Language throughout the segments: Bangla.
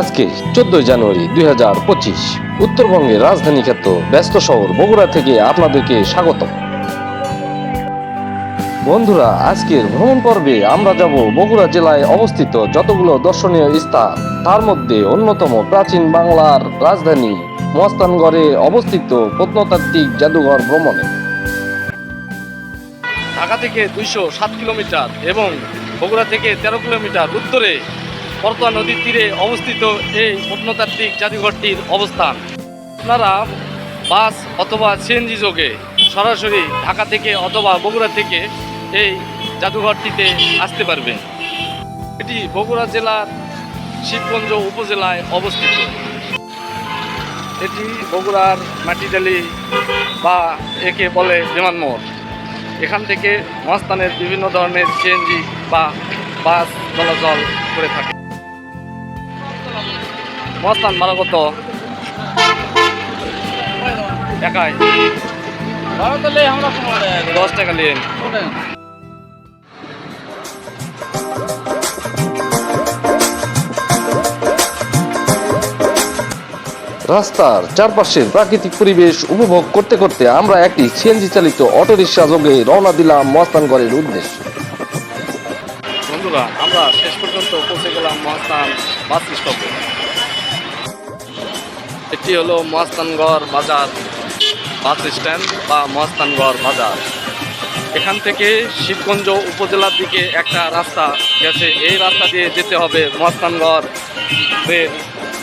আজকে চোদ্দই জানুয়ারি দুই হাজার পঁচিশ। উত্তরবঙ্গের রাজধানী খ্যাত ব্যস্ত শহর বগুড়া থেকে আপনাদেরকে স্বাগত বন্ধুরা, আজকের ভ্রমণ পর্বে আমরা যাব বগুড়া জেলায় অবস্থিত যতগুলো দর্শনীয় স্থান। তার মধ্যে অন্যতম প্রাচীন বাংলার রাজধানী মস্তানগড়ে অবস্থিত প্রত্নতাত্ত্বিক জাদুঘর ভ্রমণে। ঢাকা থেকে দুইশো সাত কিলোমিটার এবং বগুড়া থেকে তেরো কিলোমিটার উত্তরে পরতুয়া নদীর তীরে অবস্থিত এই প্রত্নতাত্ত্বিক জাদুঘরটির অবস্থান। আপনারা বাস অথবা সিএনজি যোগে সরাসরি ঢাকা থেকে অথবা বগুড়া থেকে এই জাদুঘরটিতে আসতে পারবেন। এটি বগুড়া জেলার শিবগঞ্জ উপজেলায় অবস্থিত। এটি বগুড়ার মাটিডালি বা একে বলে বিমানমোড়। এখান থেকে মহাস্থানের বিভিন্ন ধরনের সিএনজি বা বাস চলাচল করে থাকে। মহাস্থান ভাড়া কত একাই। দশ টাকা নিন রাস্তার চারপাশের প্রাকৃতিক পরিবেশ উপভোগ করতে করতে আমরা একটি সিএনজি চালিত অটোরিকশা যোগে রওনা দিলাম মস্তানগড়ের উদ্দেশ্যে। বন্ধুরা আমরা শেষ পর্যন্ত পৌঁছে গেলাম মহাস্থান বাস স্টপে। এটি হলো মহাস্থানগড় বাজার বাস স্ট্যান্ড বা মহাস্থানগড় বাজার। এখান থেকে শিবগঞ্জ উপজেলার দিকে একটা রাস্তা গেছে। এই রাস্তা দিয়ে যেতে হবে মহাস্থানগড় রেল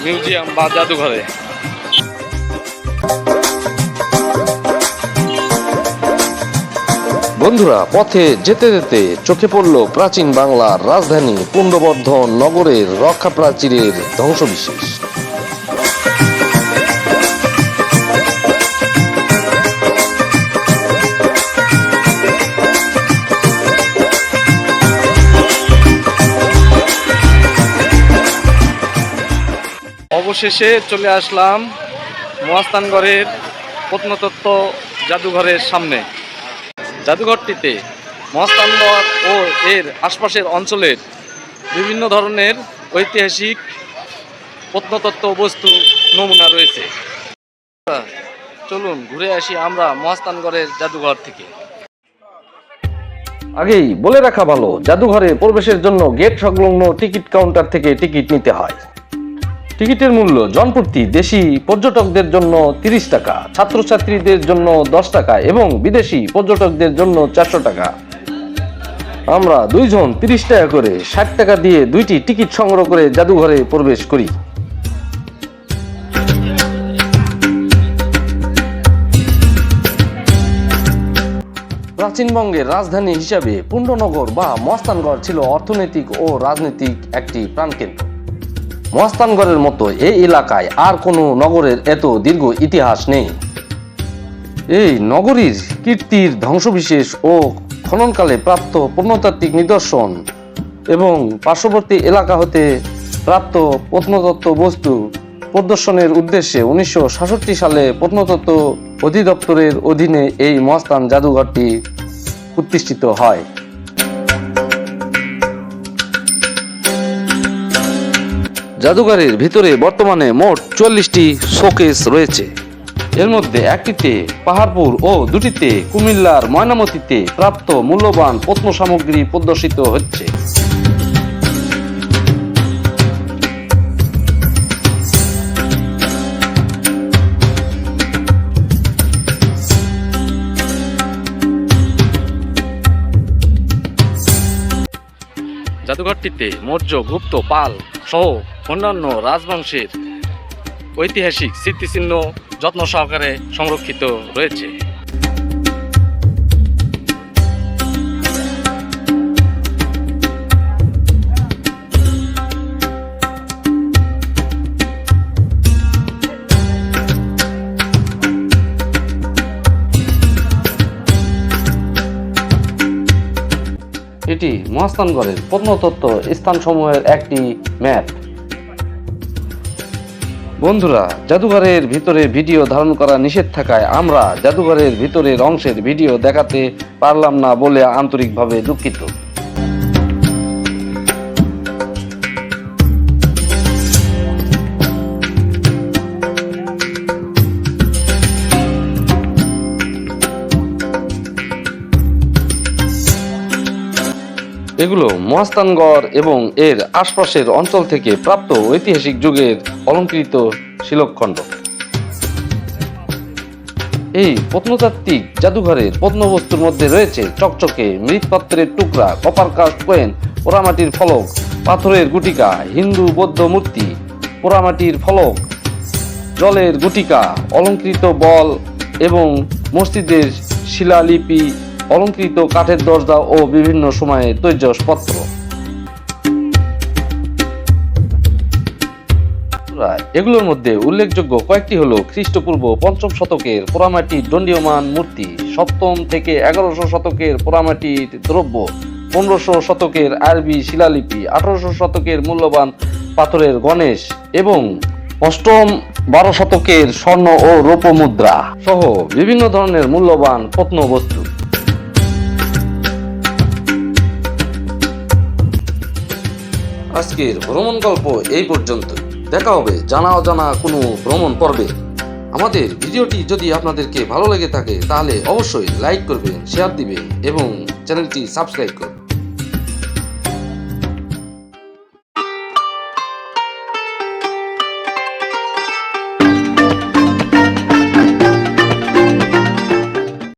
মিউজিয়াম বা জাদুঘরে। বন্ধুরা, পথে যেতে যেতে চোখে পড়ল প্রাচীন বাংলার রাজধানী পুণ্ডবর্ধন নগরের রক্ষা প্রাচীরের ধ্বংসবিশেষ। অবশেষে চলে আসলাম মহাস্থানগড়ের প্রত্নতত্ত্ব জাদুঘরের সামনে। জাদুঘরটিতে মহাস্থানগড় ও এর আশপাশের অঞ্চলের বিভিন্ন ধরনের ঐতিহাসিক প্রত্নতত্ত্ব বস্তু নমুনা রয়েছে। চলুন ঘুরে আসি আমরা মহাস্থানগড়ের জাদুঘর থেকে। আগেই বলে রাখা ভালো, জাদুঘরে প্রবেশের জন্য গেট সংলগ্ন টিকিট কাউন্টার থেকে টিকিট নিতে হয়। টিকিটের মূল্য জনপ্রতি দেশি পর্যটকদের জন্য তিরিশ টাকা, ছাত্রছাত্রীদের জন্য দশ টাকা এবং বিদেশি পর্যটকদের জন্য চারশো টাকা। আমরা দুইজন তিরিশ টাকা করে ষাট টাকা দিয়ে দুইটি টিকিট সংগ্রহ করে জাদুঘরে প্রবেশ করি। প্রাচীনবঙ্গের রাজধানী হিসাবে পুণ্ডনগর বা মস্তানগড় ছিল অর্থনৈতিক ও রাজনৈতিক একটি প্রাণকেন্দ্র। মহাস্থানগড়ের মতো এই এলাকায় আর কোনো নগরের এত দীর্ঘ ইতিহাস নেই। এই নগরীর কীর্তির ধ্বংসবিশেষ ও খননকালে প্রাপ্ত প্রত্নতাত্ত্বিক নিদর্শন এবং পার্শ্ববর্তী এলাকা হতে প্রাপ্ত প্রত্নতত্ত্ব বস্তু প্রদর্শনের উদ্দেশ্যে উনিশশো সাতষট্টি সালে প্রত্নতত্ত্ব অধিদপ্তরের অধীনে এই মহাস্থান জাদুঘরটি প্রতিষ্ঠিত হয়। জাদুঘরের ভিতরে বর্তমানে মোট চল্লিশটি শোকেস রয়েছে। এর মধ্যে একটিতে পাহাড়পুর ও দুটিতে কুমিল্লার ময়নামতিতে প্রাপ্ত মূল্যবান প্রত্ন সামগ্রী প্রদর্শিত হচ্ছে। জাদুঘরটিতে মৌর্য গুপ্ত পাল সহ অন্যান্য রাজবংশের ঐতিহাসিক স্মৃতিচিহ্ন যত্ন সহকারে সংরক্ষিত রয়েছে। এটি মহাস্থানগড়ের প্রত্নতত্ত্ব স্থানসমূহের একটি ম্যাপ। বন্ধুরা, জাদুঘরের ভিতরে ভিডিও ধারণ করা নিষেধ থাকায় আমরা জাদুঘরের ভিতরের অংশের ভিডিও দেখাতে পারলাম না বলে আন্তরিকভাবে দুঃখিত। এগুলো মহাস্থানগড় এবং এর আশপাশের অঞ্চল থেকে প্রাপ্ত ঐতিহাসিক যুগের অলঙ্কৃত শিলখণ্ড এই প্রত্নতাত্ত্বিক জাদুঘরের প্রত্নবস্তুর মধ্যে রয়েছে চকচকে মৃৎপাত্রের টুকরা, কপার কাস্ট কোয়েন, পোড়ামাটির ফলক, পাথরের গুটিকা, হিন্দু বৌদ্ধ মূর্তি, পোড়ামাটির ফলক, জলের গুটিকা, অলঙ্কৃত বল এবং মসজিদের শিলালিপি অলঙ্কৃত কাঠের দরজা ও বিভিন্ন সময়ে তৈজসপত্র এগুলোর মধ্যে উল্লেখযোগ্য কয়েকটি হলো খ্রিস্টপূর্ব পঞ্চম শতকের পোড়ামাটির দণ্ডীয়মান মূর্তি, সপ্তম থেকে এগারোশো শতকের পোড়ামাটির দ্রব্য, পনেরোশো শতকের আরবি শিলালিপি, আঠারোশো শতকের মূল্যবান পাথরের গণেশ এবং অষ্টম বারো শতকের স্বর্ণ ও রৌপ্য মুদ্রা সহ বিভিন্ন ধরনের মূল্যবান প্রত্নবস্তু আজকের ভ্রমণ গল্প এই পর্যন্ত। দেখা হবে জানা অজানা কোনো ভ্রমণ পর্বে। আমাদের ভিডিওটি যদি আপনাদেরকে ভালো লেগে থাকে, তাহলে অবশ্যই লাইক করবেন শেয়ার দিবেন এবং চ্যানেলটি সাবস্ক্রাইব করবেন।